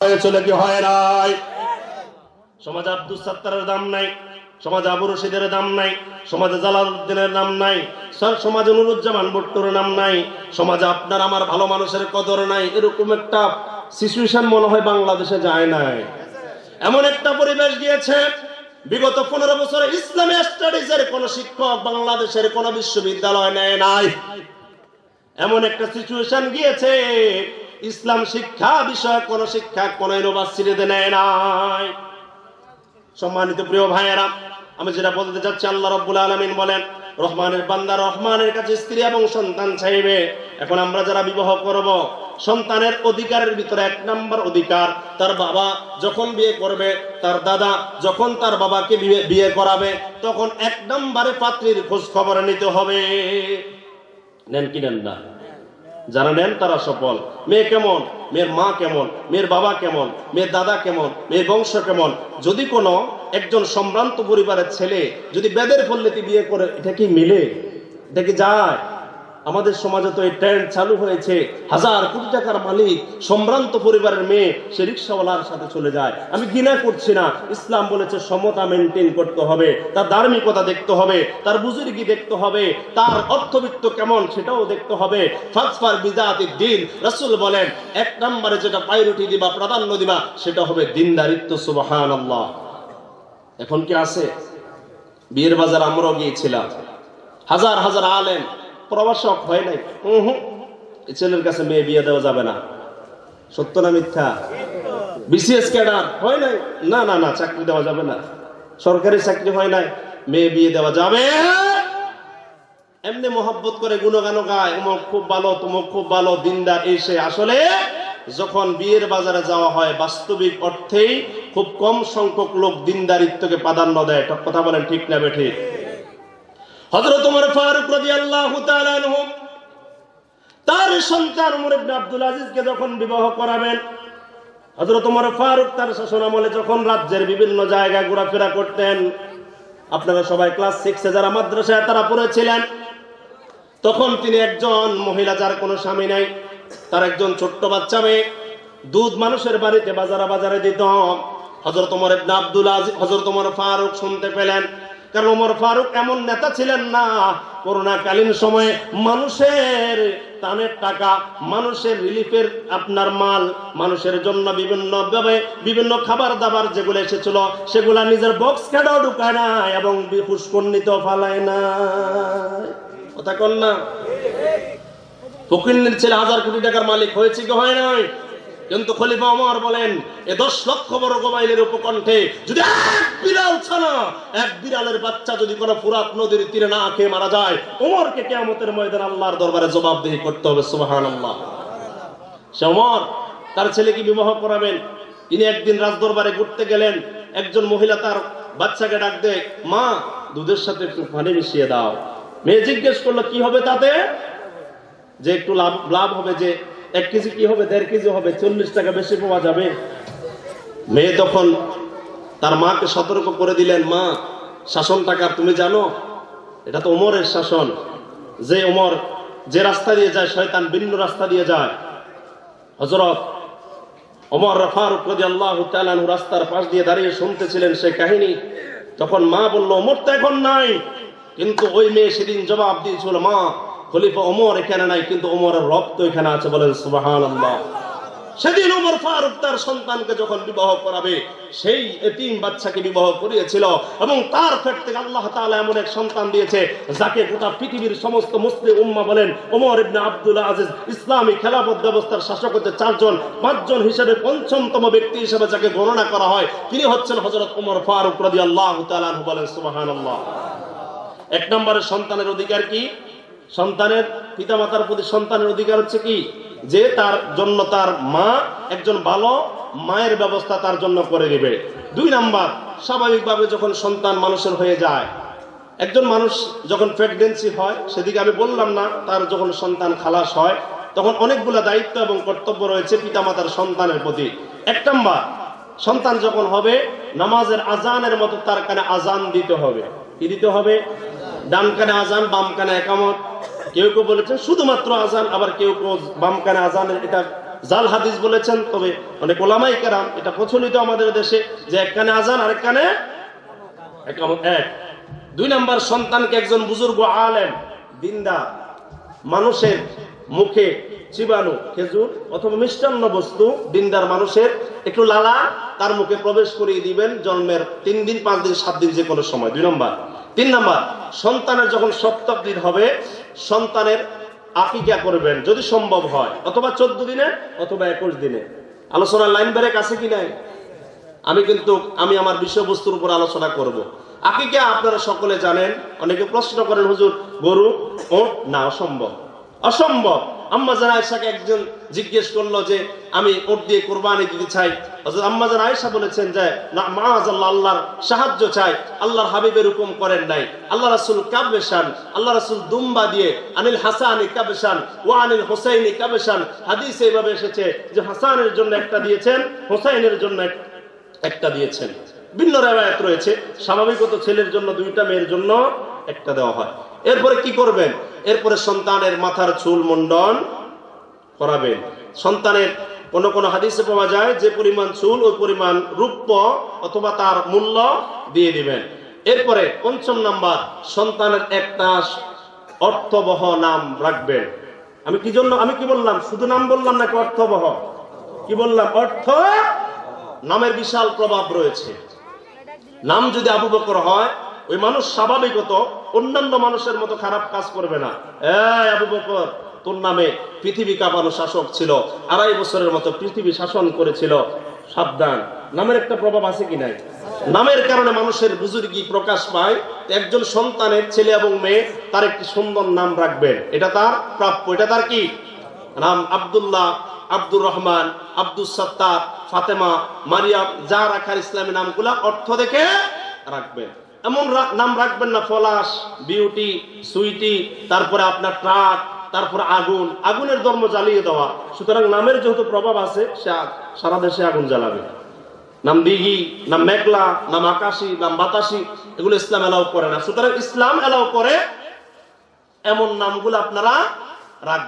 হয়েছিল কি হয় নাই? সমাজ আব্দুল সাত্তারের দাম নাই, সমাজ আবু রশিদের দাম নাই, সমাজে জালালউদ্দিনের নাম নাই স্যার সমাজে নুরুজ্জামান ভুট্টোর নাম নাই, সমাজে আপনার আমার ভালো মানুষের কদর নাই, এরকম একটা সিচুয়েশন মনে হয় বাংলাদেশে যায় নাই। এমন একটা পরিবেশ গিয়েছে, বিগত পনেরো বছরে ইসলামী স্টাডিজের কোন শিক্ষক বাংলাদেশের কোন বিশ্ববিদ্যালয় নেয় নাই। এমন একটা সিচুয়েশন গিয়েছে ইসলাম শিক্ষা বিষয়ে কোন শিক্ষা কোন সম্মানিত প্রিয় ভাইয়েরা, আমি যেটা বলতে চাচ্ছি, আল্লাহ রব্বুল আলমিন বলেন, রহমানের বান্দা রহমানের কাছে স্ত্রী এবং সন্তান চাইবে। এখন আমরা যারা বিবাহ করব, সন্তানের অধিকারের ভিতরে এক নম্বর অধিকার, তার বাবা যখন বিয়ে করবে, তার দাদা যখন তার বাবাকে বিয়ে- বিয়ে করাবে, তখন এক নম্বরে পাত্রীর খোঁজ খবর নিতে হবে। নেন কি নেন না? যারা নেন তারা সফল। মেয়ে কেমন? মেয়ের মা কেমন? মেয়ের বাবা কেমন? মেয়ের দাদা কেমন? মেয়ের বংশ কেমন? যদি কোনো একজন সম্ভ্রান্ত পরিবারের ছেলে যদি বেদের ফল্লিতে বিয়ে করে, এটা কি মিলে? এটা কি যায়? আমাদের সমাজে তো এই ট্রেন্ড চালু হয়েছে। হাজার কোটি টাকার মালিক, সম্ভ্রান্ত পরিবারের মেয়ে, সে রিক্সাওয়ালার সাথে চলে যায়। আমি ঘৃণা করছি না। ইসলাম বলেছে, সমতা মেনটেন করতে হবে। তার ধার্মিকতা দেখতে হবে। তার বুজুর্গি দেখতে হবে। তার অর্থবিত্ত কেমন সেটাও দেখতে হবে। ফাসফার বিজাতি দিন রাসূল বলেন, এক নম্বরে যেটা প্রায়োরিটি দিবা, প্রাধান্য দিবা, সেটা হবে দিনদারিত্ব, সুবহানাল্লাহ। এখন কি আছে? বিয়ের বাজার আমরাও গিয়েছিলাম। হাজার হাজার আলেম প্রবাসক হয় নাই। হুম ছেলের কাছে মেয়ে বিয়ে দেওয়া যাবে না। সত্য না মিথ্যা? BCS cadre. হয় নাই? না না না চাকরি দেওয়া যাবে না। সরকারি চাকরি হয় নাই মেয়ে বিয়ে দেওয়া যাবে। এমনি মহব্বত করে গুণগান গায় অমুক খুব ভালো তুমুক খুব ভালো দিনদার এসে আসলে যখন বিয়ের বাজারে যাওয়া হয় বাস্তবিক অর্থেই খুব কম সংখ্যক লোক দিনদারিত্বকে প্রাধান্য দেয়। কথা বলেন ঠিক না বেঠিক? হযরত ওমর ফারুক তাআলা আনহু, তার সন্তান ওমর ইবনে আব্দুল আজিজকে যখন বিবাহ করাবেন, হযরত ওমর ফারুক তার শাসন আমলে যখন রাজ্যের বিভিন্ন জায়গায় ঘোরাফেরা করতেন, আপনারা সবাই ক্লাস সিক্সে যারা মাদ্রাসায় তারা পড়েছিলেন, তখন তিনি একজন মহিলা যার কোনো স্বামী নাই, তার একজন ছোট্ট বাচ্চা মেয়ে, দুধ মানুষের বাড়িতে বাজারা বাজারে দিত। হজরত ওমর ইবনে আব্দুল আজিজ হজরত ওমর ফারুক শুনতে পেলেন কারণ ওমর ফারুক এমন নেতা ছিলেন না। করোনাকালীন সময়ে মানুষের তানের টাকা, মানুষের রিলিফের আপনার মাল, মানুষের জন্য বিভিন্ন বিভিন্ন খাবার দাবার যেগুলো এসেছিল, সেগুলা নিজের বক্স খেটাও ঢুকায় না এবং পুষ্কর্ণিত ফালায় না কথা কন না। ফকিরের ছেলে হাজার কোটি টাকার মালিক হয়েছে কি হয় নাই? কিন্তু খলিফা ওমর বলেন, এ দশ লক্ষ বর্গ মাইলের উপকণ্ঠে যদি এক বিড়াল ছানা, এক বিড়ালের বাচ্চা যদি কোনো ফুরাত নদীর তীরে না খেয়ে মারা যায়, ওমরকে কেয়ামতের ময়দান আল্লাহর দরবারে জবাবদিহি করতে হবে, সুবহানাল্লাহ। সে ওমর, তার ছেলেকে বিবাহ করাবেন। তিনি একদিন রাজদরবারে ঘুরতে গেলেন। একজন মহিলা তার বাচ্চাকে ডাক দেয়, মা, দুধের সাথে একটু পানি মিশিয়ে দাও। মেয়ে জিজ্ঞেস করল, কি হবে তাতে? যে একটু লাভ লাভ হবে যে এক কেজি কি হবে, দেড় কেজি হবে, চল্লিশ টাকা বেশি পাওয়া যাবে? মেয়ে তখন তার মাকে সতর্ক করে দিলেন, মা, শাসন টাকার তুমি জানো, এটা তো ওমরের শাসন। যে ওমর যে রাস্তা দিয়ে যায়, শয়তান ভিন্ন রাস্তা দিয়ে যায়। হজরত ওমর ফারুক রদি আল্লাহ রাস্তার পাশ দিয়ে দাঁড়িয়ে শুনতেছিলেন সেই কাহিনী। তখন মা বলল, ওমর তো এখন নাই। কিন্তু ওই মেয়ে সেদিন জবাব দিয়েছিল, মা খলিফা ওমর এখানে নাই, কিন্তু ওমরের রব তো এখানে আছে বলেন সুবাহান সেদিন ওমর ফারুক তার সন্তানকে যখন বিবাহ করাবে, সেই এতিম বাচ্চাকে বিবাহ করিয়েছিল এবং তার পেট থেকে আল্লাহ তাআলা এমন এক সন্তান দিয়েছে, যাকে গোটা পৃথিবীর সমস্ত মুসলিম উম্মা বলেন ওমর ইবনে আব্দুল আজিজ, ইসলামী খেলাফত ব্যবস্থার শাসক হচ্ছে চারজন, পাঁচজন হিসেবে পঞ্চমতম ব্যক্তি হিসেবে যাকে গণনা করা হয়, তিনি হচ্ছেন হযরত ওমর ফারুক রাদিয়াল্লাহু তাআলা বলেন সুবহানাল্লাহ। এক নম্বরের সন্তানের অধিকার কি? সন্তানের, পিতামাতার প্রতি সন্তানের অধিকার হচ্ছে কি? যে তার জন্য তার মা একজন ভালো, মায়ের ব্যবস্থা তার জন্য করে নেবে। দুই নাম্বার, স্বাভাবিকভাবে যখন সন্তান মানুষের হয়ে যায়, একজন মানুষ যখন প্রেগনেন্সি হয়, সেদিকে আমি বললাম না, তার যখন সন্তান খালাস হয়, তখন অনেকগুলো দায়িত্ব এবং কর্তব্য রয়েছে পিতামাতার সন্তানের প্রতি। এক নাম্বার, সন্তান যখন হবে, নামাজের আজানের মতো তার কানে আজান দিতে হবে। কি দিতে হবে? ডান কানে আজান, বাম কানে একামত। কেউ কেউ বলেছেন, শুধুমাত্র আজান, আবার কেউ কেউ বাম কানে আজানের এটা জাল হাদিস বলেছেন। তবে অনেক ওলামাই কেরাম এটা প্রচলিত আমাদের দেশে যে এক কানে আজান, আরেক কানে এক দুই নাম্বার, সন্তানকে একজন বুজুর্গ আলেম, দিনদার, মানুষের মুখে চিবানো খেজুর অথবা মিষ্টান্ন বস্তু, দিনদার মানুষের একটু লালা, তার মুখে প্রবেশ করিয়ে দিবেন জন্মের তিন দিন, পাঁচ দিন, সাত দিন যে কোনো সময়। দুই নম্বর। তিন নম্বর, সন্তানের যখন সপ্তম দিন হবে সন্তানের আকিকা করবেন, যদি সম্ভব হয়। অথবা চোদ্দ দিনে, অথবা একুশ দিনে। আলোচনার লাইন ব্রেক আছে কি নাই? আমি কিন্তু, আমি আমার বিষয়বস্তুর উপর আলোচনা করব। আকিকা আপনারা সকলে জানেন, অনেকে প্রশ্ন করেন, হুজুর, গরু ও না, অসম্ভব। অসম্ভব। আম্মা জান আয়সাকে একজন জিজ্ঞেস করল যে, আমি ওট দিয়ে কোরবানি দিতে চাই। জান আয়সা বলেছেন যে, না মাআজাল্লাহ আল্লাহর সাহায্য চাই। আল্লাহর হাবিবের হুকুম করেন নাই। আল্লাহ রাসূল কাবশান আল্লাহ রাসূল দুম্বা দিয়ে, আনিল হাসানি কাবশান ওয়া আনিল হুসাইনি কাবশান এভাবে এসেছে যে, হাসানের জন্য একটা দিয়েছেন, হুসাইনের জন্য একটা দিয়েছেন। ভিন্ন রেওয়ায়ত রয়েছে। স্বাভাবিকত ছেলের জন্য দুইটা, মেয়ের জন্য একটা দেওয়া হয়। এরপরে কি করবেন? এরপরে সন্তানের মাথার চুল মুন্ডন করাবেন। সন্তানের কোন কোন হাদিসে পাওয়া যায়, যে পরিমাণ চুল, ওই পরিমাণ রূপ্য অথবা তার মূল্য দিয়ে দিবেন। এরপরে পঞ্চম নাম্বার, সন্তানের একটা অর্থবহ নাম রাখবেন। আমি কি জন্য, আমি কি বললাম? শুধু নাম বললাম নাকি অর্থবহ? কি বললাম? অর্থ নামের বিশাল প্রভাব রয়েছে। নাম যদি আবু বকর হয় ওই মানুষ স্বাভাবিকত, অন্যান্য মানুষের মতো খারাপ কাজ করবে না। আবু বকর, তোর নামে পৃথিবী কাঁপানো শাসক ছিল, আড়াই বছরের মতো পৃথিবী শাসন করেছিল। সাবধান। নামের একটা প্রভাব আছে কি নাই? নামের কারণে মানুষের বুজুর্গি প্রকাশ পায়। একজন সন্তানের ছেলে এবং মেয়ে, তার একটি সুন্দর নাম রাখবেন। এটা তার প্রাপ্য। এটা তার কি? নাম আব্দুল্লাহ, আব্দুর রহমান আব্দুল সত্তার, ফাতেমা, মারিয়াম যা রাখার ইসলামী নামগুলা অর্থ দেখে রাখবেন। এমন নাম রাখবেন না ফলাস বিউটি, সুইটি, তারপরে আপনার ট্রাক, তারপরে আগুন। আগুনের ধর্ম জ্বালিয়ে দেওয়া। সুতরাং নামের যেহেতু প্রভাব আছে, সে সারা দেশে আগুন জ্বালাবে। নাম দিঘি, নাম মেঘলা, নাম আকাশি, নাম বাতাসি, এগুলো ইসলাম এলাও করে না। সুতরাং ইসলাম এলাও করে, এমন নামগুলো আপনারা রাখবেন।